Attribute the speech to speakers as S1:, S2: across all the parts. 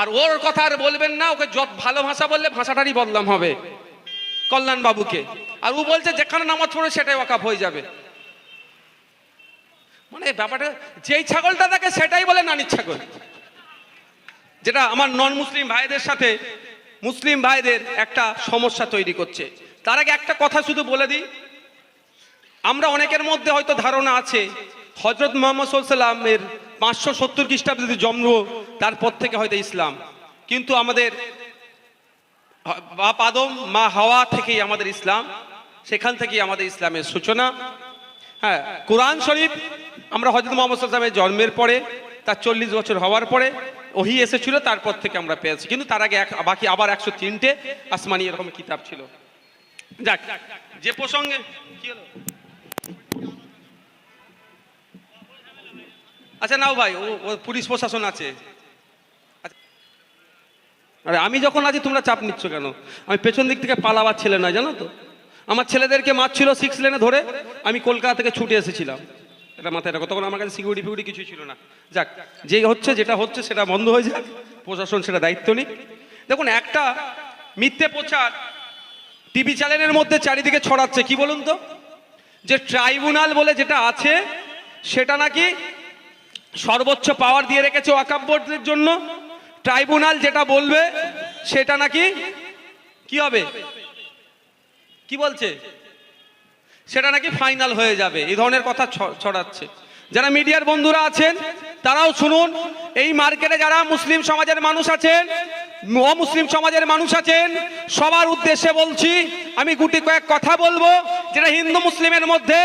S1: আর ওর কথা আর বলবেন না, ওকে যত ভালো ভাষা বললে ভাষাটারই বদলাম হবে কল্যাণ বাবুকে। আর ও বলছে, যেখানে নামাজ পড়ে সেটাই ওয়াকাফ হয়ে যাবে। মানে ব্যাপারটা, যেই ছাগলটা থাকে সেটাই বলে নানির ছাগল। যেটা আমার নন মুসলিম ভাইদের সাথে মুসলিম ভাইদের একটা সমস্যা তৈরি করছে। তার আগে একটা কথা শুধু বলে দিই। আমরা অনেকের মধ্যে হয়তো ধারণা আছে হজরত মোহাম্মদ সাল্লামের পাঁচশো সত্তর খ্রিস্টাব্দে জন্ম, তারপর থেকে হয়তো ইসলাম। কিন্তু আমাদের বাপ আদম, মা হাওয়া থেকেই আমাদের ইসলাম। সেখান থেকেই আমাদের ইসলামের সূচনা। হ্যাঁ কোরআন শরীফ, আমরা হজরত মোহাম্মদ সাল্লামের জন্মের পরে, তার চল্লিশ বছর হওয়ার পরে, ওহি এসেছিল, তারপর থেকে আমরা পেয়েছি। কিন্তু তার আগে এক, বাকি আবার একশো তিনটে আসমানি এরকম কিতাব ছিল। যাক, যে প্রসঙ্গে কি হলো? আচ্ছা নাও ভাই, ও ও পুলিশ প্রশাসন আছে। আচ্ছা। আরে, আমি যখন আছি, তোমরা চাপ নিচ্ছ কেন? আমি পেছন দিক থেকে পালাবার ছেলে নয়, জানো তো? আমার ছেলেদেরকে মারছিল সিক্স লেনে ধরে, আমি কলকাতা থেকে ছুটে এসেছিলাম। এটা মাথায় রাখো, তখন আমার কাছে সিকিউরিটি ফিকিউরিটি কিছুই ছিল না। যাক যে হচ্ছে, যেটা হচ্ছে, সেটা বন্ধ হয়ে যাক। প্রশাসন সেটা দায়িত্ব নিক। দেখুন, একটা মিথ্যে প্রচার টিভি চ্যানেলের মধ্যে চারিদিকে ছড়াচ্ছে, কি বলুন তো? যে ট্রাইব্যুনাল বলে যেটা আছে, সেটা নাকি সর্বোচ্চ পাওয়ার দিয়ে রেখেছে ওয়াকাব বোর্ডের জন্য। ট্রাইব্যুনাল যেটা বলবে, সেটা নাকি কি হবে? কি বলছে? সেটা নাকি ফাইনাল হয়ে যাবে, এই ধরনের কথা ছড়াচ্ছে। যারা মিডিয়ার বন্ধুরা আছেন, তারাও শুনুন, এই মার্কেটে যারা মুসলিম সমাজের মানুষ আছেন, অমুসলিম সমাজের মানুষ আছেন, সবার উদ্দেশ্যে বলছি, আমি গুটি কয়েক কথা বলব, যেটা হিন্দু মুসলিমের মধ্যে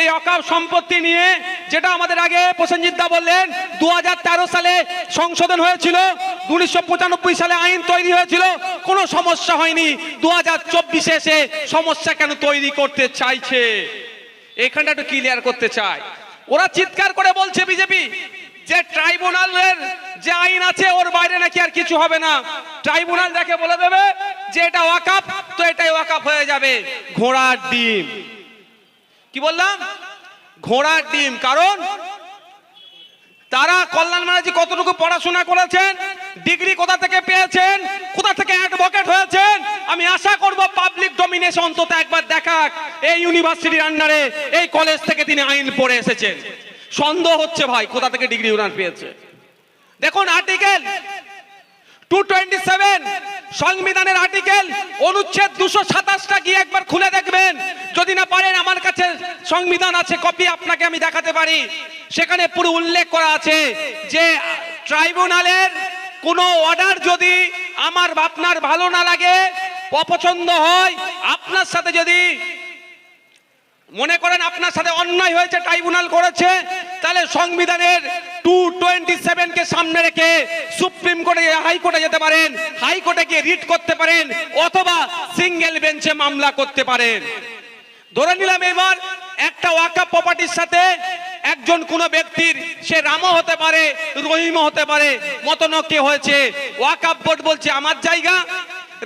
S1: এই অকাপ সম্পত্তি নিয়ে যেটা আমাদের আগে প্রসেনজিৎ দা বললেন, দুহাজার তেরো সালে সংশোধন হয়েছিল, উনিশশো পঁচানব্বই সালে আইন তৈরি হয়েছিল, কোনো সমস্যা হয়নি দু হাজার চব্বিশে এসে সমস্যা কেন তৈরি করতে চাইছে? এখানটা একটু ক্লিয়ার করতে চাই। ওরা চিৎকার করে বলছে বিজেপি, যে ট্রাইব্যুনালের যে আইন আছে, ওর বাইরে নাকি আর কিছু হবে না। ট্রাইব্যুনাল দেখে বলে দেবে যে এটা ওয়াকাপ তো এটাই ওয়াকাপ হয়ে যাবে। ঘোড়ার ডিম। কি বললাম? ঘোড়ার ডিম, কারণ তারা কল্যাণ ব্যানার্জি কতটুকু পড়াশোনা করেছেন, ডিগ্রি কোথা থেকে পেয়েছেন, কোথা থেকে অ্যাডভোকেট হয়েছেন, আমি আশা করব পাবলিক ডমিনেশন অন্তত একবার দেখাক, এই ইউনিভার্সিটির আন্ডারে এই কলেজ থেকে তিনি আইন পড়ে এসেছেন। সন্দেহ হচ্ছে ভাই, কোথা থেকে ডিগ্রি ওনার পেয়েছে। দেখুন আর্টিকেল টু টোয়েন্টি সেভেন সংবিধানের আর্টিকেল অনুচ্ছেদ দুশো সাতাশটা গিয়ে একবার খুলে দেখবেন। যদি না পারেন, আমার কাছে সংবিধান আছে, কপি আপনাকে আমি দেখাতে পারি। সেখানে পুরো উল্লেখ করা আছে যে, ট্রাইব্যুনালের কোনো অর্ডার যদি আমার আপনার ভালো না লাগে, অপছন্দ হয়, আপনার সাথে যদি মনে করেন আপনার সাথে অন্যায় হয়েছে ট্রাইব্যুনাল করেছে, তাহলে সংবিধানের টু টোয়েন্টি সেভেনকে সামনে রেখে সুপ্রিম কোর্টে হাইকোর্টে যেতে পারেন, হাইকোর্টে গিয়ে রিট করতে পারেন, অথবা সিঙ্গেল বেঞ্চে মামলা করতে পারেন। ধরে নিলাম এবার একটা ওয়াকা প্রপার্টির সাথে একজন কোন ব্যক্তির, সে রামও হতে পারে, রহিমও হতে পারে মতনকে হয়েছে? ওয়াকাপ বোর্ড বলছে আমার জায়গা,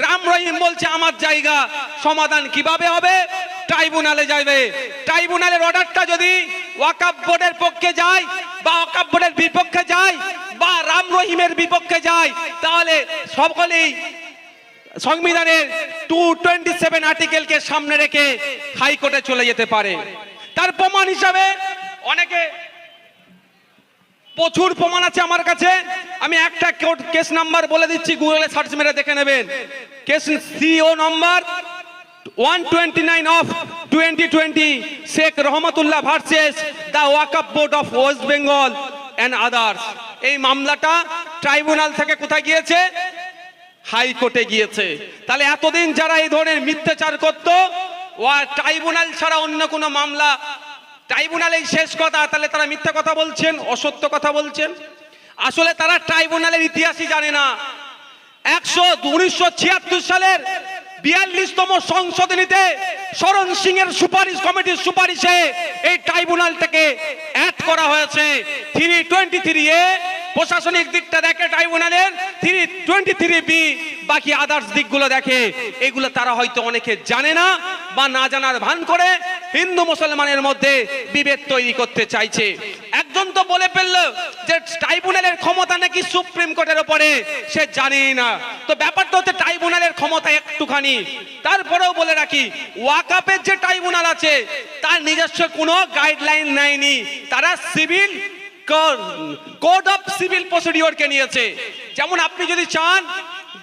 S1: রাম রহিম বলছে আমার জায়গা, সমাধান কীভাবে হবে? ট্রাইব্যুনালে যাবে ট্রাইব্যুনালের অর্ডারটা যদি ওয়াকাপ বোর্ডের পক্ষে যায় বা ওয়াকাপ বোর্ডের বিপক্ষে যায় বা রাম রহিমের বিপক্ষে যায়, তাহলে সকলেই সংবিধানের টু টোয়েন্টি সেভেন আর্টিকেলকে সামনে রেখে হাইকোর্টে চলে যেতে পারে। তার প্রমাণ হিসাবে অনেকে প্রচুর প্রমাণ আছে আমার কাছে। আমি একটা কেস নাম্বার বলে দিচ্ছি, গুগলে সার্চ মেরে দেখে নেবেন। Case CO number one twenty nine of twenty twenty Sheikh Rahmatullah versus the Waqf Board of West Bengal and others এই মামলাটা ট্রাইব্যুনাল থেকে কোথায় গিয়েছে? হাইকোর্টে গিয়েছে। তাহলে এতদিন যারা এই ধরনের মিথ্যাচার করত ট্রাইব্যুনাল ছাড়া অন্য কোনো মামলা ট্রাইব্যুনালেই শেষ কথা, তাহলে তারা মিথ্যা কথা বলছেন, অসত্য কথা বলছেন? আসলে তারা ট্রাইব্যুনালের ইতিহাসই জানে না। একশো, উনিশশো সালের বিয়াল্লিশতম সংশোধনীতে শরণ সিং এর সুপারিশ কমিটির সুপারিশে এই ট্রাইব্যুনালটাকে অ্যাড করা হয়েছে। থ্রি টোয়েন্টি থ্রি এ প্রশাসনিক দিকটা দেখে ট্রাইব্যুনালের থ্রি টোয়েন্টি থ্রি বি বাকি আদার্স দিকগুলো দেখে। এগুলো তারা হয়তো অনেকে জানে না বা না জানার ভান করে। হিন্দু মুসলমানের মধ্যে বিভেদ তৈরি করতে চাইছে। একজন তো তো বলে ফেলল যে ট্রাইব্যুনালের ক্ষমতা নাকি সুপ্রিম কোর্টের ওপরে, সে জানেই না। তো ব্যাপারটা হচ্ছে ট্রাইব্যুনালের ক্ষমতা একটুখানি। তারপরেও বলে রাখি, ওয়াকাপের যে ট্রাইব্যুনাল আছে, তার নিজস্ব কোনো গাইডলাইন নেয়নি। তারা সিভিল কোড অফ সিভিল প্রসিডিওরকে নিয়েছে। যেমন আপনি যদি চান,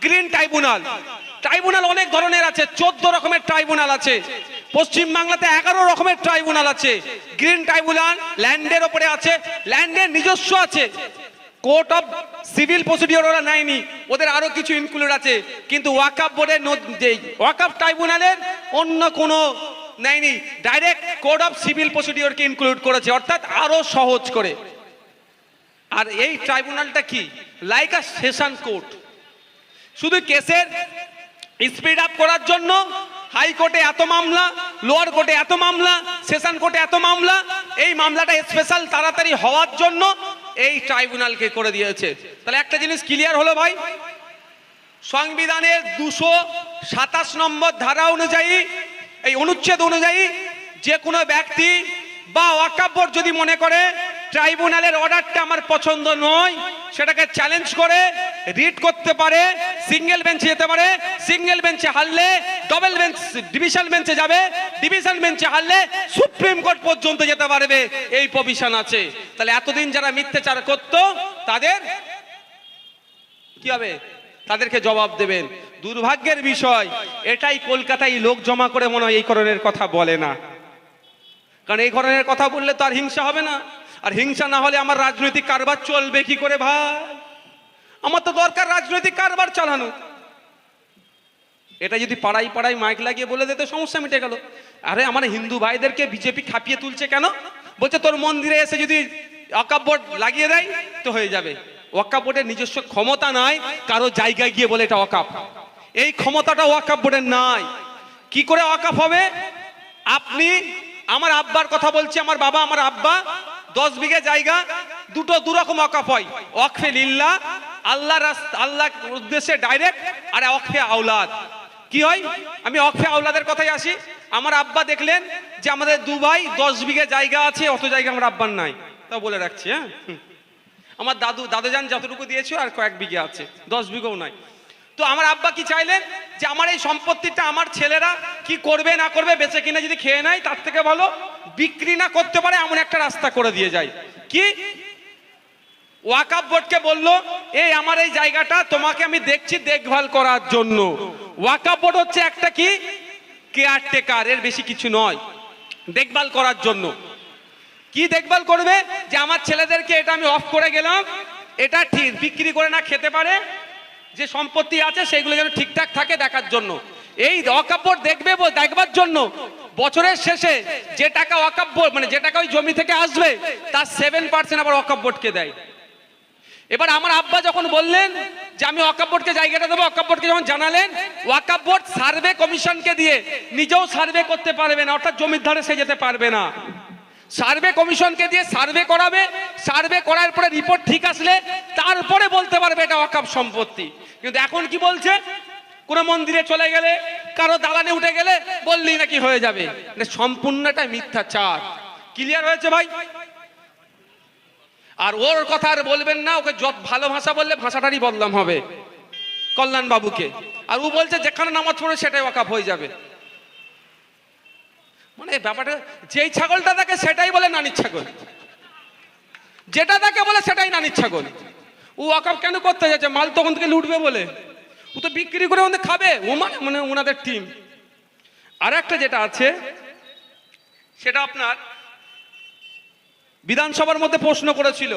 S1: গ্রিন ট্রাইব্যুনাল। ট্রাইব্যুনাল অনেক ধরনের আছে, চোদ্দ রকমের ট্রাইব্যুনাল আছে। পশ্চিম বাংলাতে এগারো রকমের ট্রাইব্যুনাল আছে। গ্রিন ট্রাইব্যুনাল, ল্যান্ডের ওপরে আছে। ল্যান্ডের নিজস্ব আছে। কোর্ট অফ সিভিল প্রসিডিওর ওরা নেয়নি। ওদের আরও কিছু ইনক্লুড আছে। কিন্তু ওয়াকাপ বোর্ডের যে ওয়াকাপ ট্রাইব্যুনালের অন্য কোনো নেয়নি। ডাইরেক্ট কোড অফ সিভিল প্রসিডিওরকে ইনক্লুড করেছে। অর্থাৎ আরও সহজ করে। আর এই ট্রাইব্যুনালটা কি? লাইক আ সেশন কোর্ট শুধু কেসের স্পিড আপ করার জন্য হাইকোর্টে এত মামলা, লোয়ার কোর্টে এত মামলা, সেশন কোর্টে এত মামলা, এই মামলাটা স্পেশাল তাড়াতাড়ি হওয়ার জন্য এই ট্রাইব্যুনালকে করে দিয়েছে। তাহলে একটা জিনিস ক্লিয়ার হলো ভাই, সংবিধানের দুশো সাতাশ নম্বর ধারা অনুযায়ী, এই অনুচ্ছেদ অনুযায়ী যে কোনো ব্যক্তি বা ওয়াকাপ বোর্ড যদি মনে করে ট্রাইব্যুনালের অর্ডারটা আমার পছন্দ নয়, সেটাকে চ্যালেঞ্জ করে রিড করতে পারে সিঙ্গেল বেঞ্চে যেতে পারে সিঙ্গেল বেঞ্চে হারলে ডবল বেঞ্চ ডিভিশন বেঞ্চে যাবে। ডিভিশন বেঞ্চে হারলে সুপ্রিম কোর্ট পর্যন্ত যেতে পারবে। এই প্রভিশন আছে। তাহলে এতদিন যারা মিথ্যাচার করতো, তাদের কি হবে? তাদেরকে জবাব দেবেন। দুর্ভাগ্যের বিষয়, এটাই কলকাতায় লোক জমা করে মনে হয় এই ধরনের কথা বলে না। কারণ এই ধরনের কথা বললে তো আর হিংসা হবে না। আর হিংসা না হলে আমার রাজনৈতিক কারবার চলবে কি করে ভাই? আমার তো দরকার রাজনৈতিক কারবার চালানো। এটা যদি পাড়াই পাড়াই মাইক লাগিয়ে বলে দিতে, সমস্যা মিটে গেল। আরে আমার হিন্দু ভাইদেরকে বিজেপি খাপিয়ে তুলছে কেন? বলছে, তোর মন্দিরে এসে যদি অকাপ বোর্ড লাগিয়ে দেয়, তো হয়ে যাবে। ওয়াকাপ বোর্ডের নিজস্ব ক্ষমতা নাই, কারও জায়গায় গিয়ে বলে এটা ওয়াকাপ। এই ক্ষমতাটা ওয়াকাপ বোর্ডের নাই। কি করে ওয়াকাপ হবে? আপনি, আমার আব্বার কথা বলছি, আমার বাবা, আমার আব্বা, দশ বিঘে জায়গা, দুটো দুরকম ওয়াকাপ হয়। ওয়াকফে লিল্লা, আল্লাহ আল্লাহ উদ্দেশ্যে ডাইরেক্ট, আর ওয়াকফে আওলাদ। কি হয়? আমি অক্ষে আওলাদের কথাই আসি। আমার আব্বা দেখলেন যে আমাদের দু ভাই দশ বিঘে জায়গা আছে, অত জায়গা আমার আব্বার নাই। তা বলে রাখছি হ্যাঁ। আমার দাদু, দাদাজান যতটুকু দিয়েছে, আর কয়েক বিঘে আছে, দশ বিঘেও নাই। তো আমার আব্বা কি চাইলেন? যে আমার এই সম্পত্তিটা আমার ছেলেরা কি করবে, না করবে, বেঁচে কিনে যদি খেয়ে নেয়, তার থেকে ভালো বিক্রি না করতে পারে, এমন একটা রাস্তা করে দিয়ে যায়। কি? ওয়াকাপ বোর্ডকে বলল, এই আমার এই জায়গাটা, তোমাকে আমি দেখছি দেখভাল করার জন্য। ওয়াকাপ বোর্ড হচ্ছে একটা কি? কেয়ারটেকার এর বেশি কিছু নয়। দেখভাল করার জন্য। কি দেখভাল করবে? যে আমার ছেলেদেরকে এটা আমি অফ করে গেলাম, এটা ঠিক, বিক্রি করে না খেতে পারে, যে সম্পত্তি আছে সেগুলো যেন ঠিকঠাক থাকে দেখার জন্য। এই বোর্ড দেখবে দেখবার জন্য। বছরের শেষে যে টাকা বোর্ড মানে যে টাকা ওই জমি থেকে আসবে, তার সেভেন পার্সেন্ট আবার বোর্ডকে দেয়। এবার আমার আব্বা যখন বললেন যে আমি ওয়াকাপ বোর্ডকে জায়গাটা দেবো ওয়াকাপ বোর্ডকে যখন জানালেন ওয়াকাপ বোর্ড সার্ভে কমিশনকে দিয়ে নিজেও সার্ভে করতে পারবে না, অর্থাৎ জমির ধারে সে যেতে পারবে না। সার্ভে কমিশনকে দিয়ে সার্ভে করাবে, সার্ভে করার পরে রিপোর্ট ঠিক আসলে তারপরে বলতে পারবে এটা ওয়াকাপ সম্পত্তি। কিন্তু এখন কি বলছে? কোনো মন্দিরে চলে গেলে, কারও দালানে উঠে গেলে বললেই নাকি হয়ে যাবে। মানে সম্পূর্ণটা মিথ্যাচার। ক্লিয়ার হয়েছে ভাই? আর ওর কথা আর বলবেন না, ওকে যত ভালো ভাষা বললে ভাষাটারই বদলাম হবে কল্যাণ বাবুকে আর ও বলছে, যেখানে নামাজ পড়ে সেটাই ওয়াকাপ হয়ে যাবে। মানে ব্যাপারটা, যেই ছাগলটা থাকে সেটাই বলে নানির ছাগল। যেটা তাকে বলে সেটাই নানির ছাগল। ও ওয়াকাপ কেন করতে যাচ্ছে? মাল তখন থেকে লুটবে বলে। ও তো বিক্রি করে ওদের খাবে। ও মানে মানে ওনাদের টিম আর একটা যেটা আছে, সেটা আপনার বিধানসভার মধ্যে প্রশ্ন করেছিল।